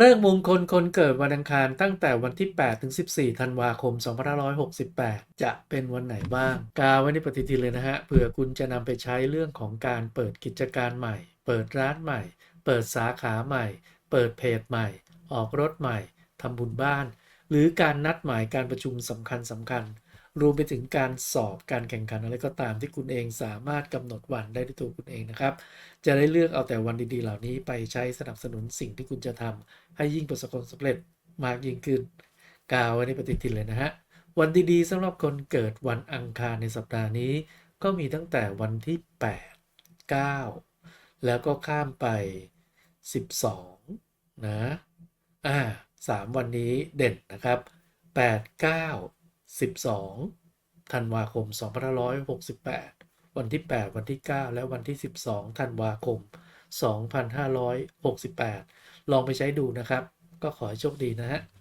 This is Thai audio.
เลิกมงคลคนเกิดวันอังคารตั้งแต่วันที่ 8 ถึง 14 ธันวาคม 2568 จะเป็นวันไหนบ้าง กาไว้ในปฏิทินเลยนะฮะเผื่อคุณจะนำไปใช้เรื่องของการเปิดกิจการใหม่ เปิดร้านใหม่ เปิดสาขาใหม่ เปิดเพจใหม่ ออกรถใหม่ทำบุญบ้าน หรือการนัดหมายการประชุมสำคัญสำคัญ รวมไปถึงการสอบการแข่งขันอะไรก็ตามที่คุณเองสามารถกำหนดวันได้ด้วยตัวคุณเองนะครับ จะได้เลือกเอาแต่วันดีๆ เหล่านี้ไปใช้สนับสนุนสิ่งที่คุณจะทำให้ยิ่งประสบความสำเร็จมากยิ่งขึ้นกาวไว้ในปฏิทินเลยนะฮะวันดีๆสำหรับคนเกิดวันอังคารในสัปดาห์นี้ ก็มีตั้งแต่วันที่ 8 9 แล้วก็ข้ามไป 12 นะอ่าสามวันนี้เด่นนะครับ 8 9 12 ธันวาคม 2568 วันที่ 8 วันที่ 9 และวันที่ 12 ธันวาคม 2568 ลองไปใช้ดูนะครับ ก็ขอให้โชคดีนะฮะ